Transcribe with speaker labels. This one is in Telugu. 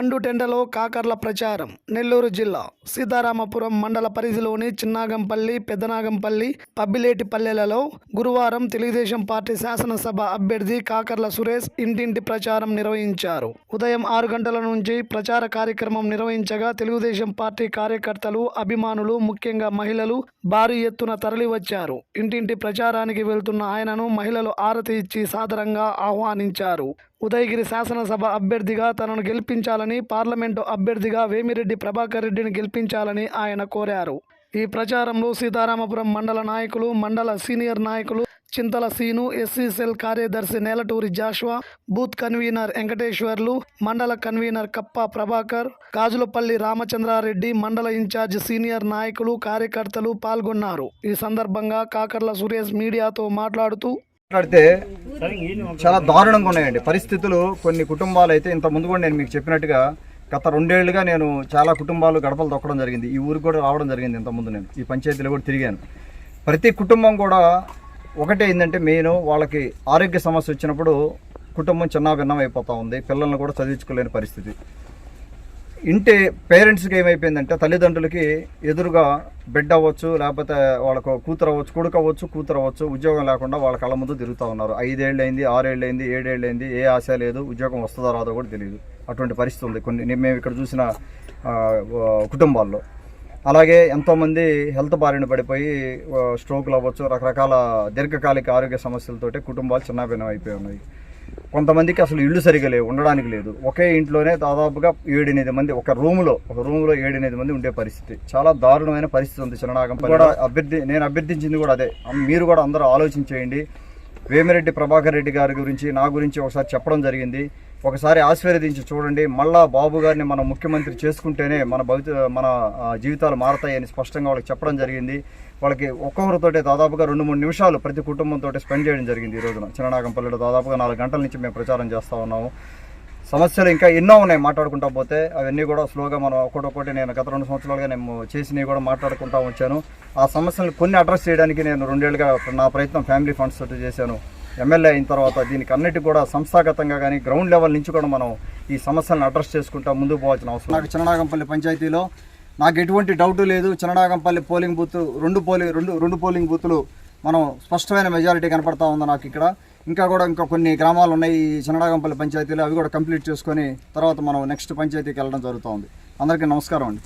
Speaker 1: మండుటెండలో కాకర్ల ప్రచారం. నెల్లూరు జిల్లా సీతారామపురం మండల పరిధిలోని చిన్నాగంపల్లి పెద్దనాగంపల్లి పబ్బిలేటిపల్లెలలో గురువారం తెలుగుదేశం పార్టీ శాసనసభ అభ్యర్థి కాకర్ల సురేష్ ఇంటింటి ప్రచారం నిర్వహించారు. ఉదయం ఆరు గంటల నుంచి ప్రచార కార్యక్రమం నిర్వహించగా తెలుగుదేశం పార్టీ కార్యకర్తలు అభిమానులు ముఖ్యంగా మహిళలు భారీ ఎత్తున తరలివచ్చారు. ఇంటింటి ప్రచారానికి వెళ్తున్న ఆయనను మహిళలు ఆరతి ఇచ్చి సాదరంగా ఆహ్వానించారు. ఉదయగిరి శాసనసభ అభ్యర్థిగా తనను గెలిపించాలని పార్లమెంటు అభ్యర్థిగా వేమిరెడ్డి ప్రభాకర్ రెడ్డిని గెలిపించాలని ఆయన కోరారు. ఈ ప్రచారంలో సీతారామపురం మండల నాయకులు మండల సీనియర్ నాయకులు చింతల సీను ఎస్సీ సెల్ కార్యదర్శి Nelaturi Joshua booth convener Venkateswarlu మండల కన్వీనర్ కప్ప ప్రభాకర్ గాజులపల్లి రామచంద్రారెడ్డి మండల ఇన్ఛార్జ్ సీనియర్ నాయకులు కార్యకర్తలు పాల్గొన్నారు. ఈ సందర్భంగా కాకర్ల సురేష్ మీడియాతో మాట్లాడుతూ
Speaker 2: మాట్లాడితే చాలా దారుణంగా ఉన్నాయండి. పరిస్థితులు కొన్ని కుటుంబాలు అయితే ఇంత ముందు కూడా నేను మీకు చెప్పినట్టుగా గత రెండేళ్ళుగా నేను చాలా కుటుంబాలు గడపలు తొక్కడం జరిగింది. ఈ ఊరికి కూడా రావడం జరిగింది ఇంత ముందు నేను. ఈ పంచాయతీలో కూడా తిరిగాను. ప్రతి కుటుంబం కూడా ఒకటే ఏంటంటే మెయిన్ వాళ్ళకి ఆరోగ్య సమస్య వచ్చినప్పుడు కుటుంబం చిన్న భిన్నం అయిపోతూ ఉంది. పిల్లల్ని కూడా చదివించుకోలేని పరిస్థితి. ఇంటి పేరెంట్స్కి ఏమైపోయిందంటే తల్లిదండ్రులకి ఎదురుగా బిడ్డ అవ్వచ్చు లేకపోతే వాళ్ళకు కూతురు అవ్వచ్చు కొడుకు అవ్వచ్చు కూతురు అవ్వచ్చు ఉద్యోగం లేకుండా వాళ్ళ కళ్ళ ముందు తిరుగుతూ ఉన్నారు. ఐదేళ్ళు అయింది ఆరేళ్ళు అయింది ఏడేళ్ళు అయింది ఏ ఆశ లేదు ఉద్యోగం వస్తుందో రాదో కూడా తెలియదు అటువంటి పరిస్థితి ఉంది. కొన్ని నేను- మేము ఇక్కడ చూసిన కుటుంబాల్లో. అలాగే ఎంతోమంది హెల్త్ బారిన పడిపోయి స్ట్రోక్లు అవ్వచ్చు రకరకాల దీర్ఘకాలిక ఆరోగ్య సమస్యలతోటి కుటుంబాలు చిన్నాభిన్నం అయిపోయి ఉన్నాయి. కొంతమందికి అసలు ఇల్లు సరిగా లేవు ఉండడానికి లేదు. ఒకే ఇంట్లోనే దాదాపుగా ఏడెనిమిది మంది ఒక రూములో ఒక రూములో ఏడెనిమిది మంది ఉండే పరిస్థితి. చాలా దారుణమైన పరిస్థితి ఉంది చిన్ననాగం కూడా అభ్యర్థి నేను అభ్యర్థించింది కూడా అదే. మీరు కూడా అందరూ ఆలోచించేయండి. వేమిరెడ్డి ప్రభాకర్ రెడ్డి గారి గురించి నా గురించి ఒకసారి చెప్పడం జరిగింది. ఒకసారి ఆశీర్వదించి చూడండి. మళ్ళా బాబు గారిని మనం ముఖ్యమంత్రి చేసుకుంటేనే మన భవిత మన జీవితాలు మారతాయని స్పష్టంగా వాళ్ళకి చెప్పడం జరిగింది. వాళ్ళకి ఒక్కొక్కరితోటే దాదాపుగా రెండు మూడు నిమిషాలు ప్రతి కుటుంబంతో స్పెండ్ చేయడం జరిగింది ఈ రోజున. చిన్ననాగంపల్లిలో దాదాపుగా నాలుగు గంటల నుంచి మేము ప్రచారం చేస్తూ ఉన్నాము. సమస్యలు ఇంకా ఎన్నో ఉన్నాయి మాట్లాడుకుంటా పోతే. అవన్నీ కూడా స్లోగా మనం ఒక్కొక్కటి నేను గత రెండు సంవత్సరాలుగా నేను చేసినవి కూడా మాట్లాడుకుంటా వచ్చాను. ఆ సమస్యలను కొన్ని అడ్రస్ చేయడానికి నేను రెండేళ్ళుగా నా ప్రయత్నం ఫ్యామిలీ ఫండ్స్ తోటి చేశాను. ఎమ్మెల్యే అయిన తర్వాత దీనికి అన్నిటి కూడా సంస్థాగతంగా కానీ గ్రౌండ్ లెవెల్ నుంచి కూడా మనం ఈ సమస్యలను అడ్రస్ చేసుకుంటా ముందుకు పోవాల్సిన అవసరం నాకు చిన్ననాగంపల్లి పంచాయతీలో నాకు ఎటువంటి డౌట్ లేదు. చిన్ననాగంపల్లి పోలింగ్ బూత్ రెండు పోలింగ్ రెండు రెండు పోలింగ్ బూత్లు మనం స్పష్టమైన మెజారిటీ కనపడతా ఉంది నాకు ఇక్కడ. ఇంకా కూడా ఇంకా కొన్ని గ్రామాలు ఉన్నాయి ఈ చిన్ననాగంపల్లి పంచాయతీలో అవి కూడా కంప్లీట్ చేసుకొని తర్వాత మనం నెక్స్ట్ పంచాయతీకి వెళ్ళడం జరుగుతుంది. అందరికీ నమస్కారం అండి.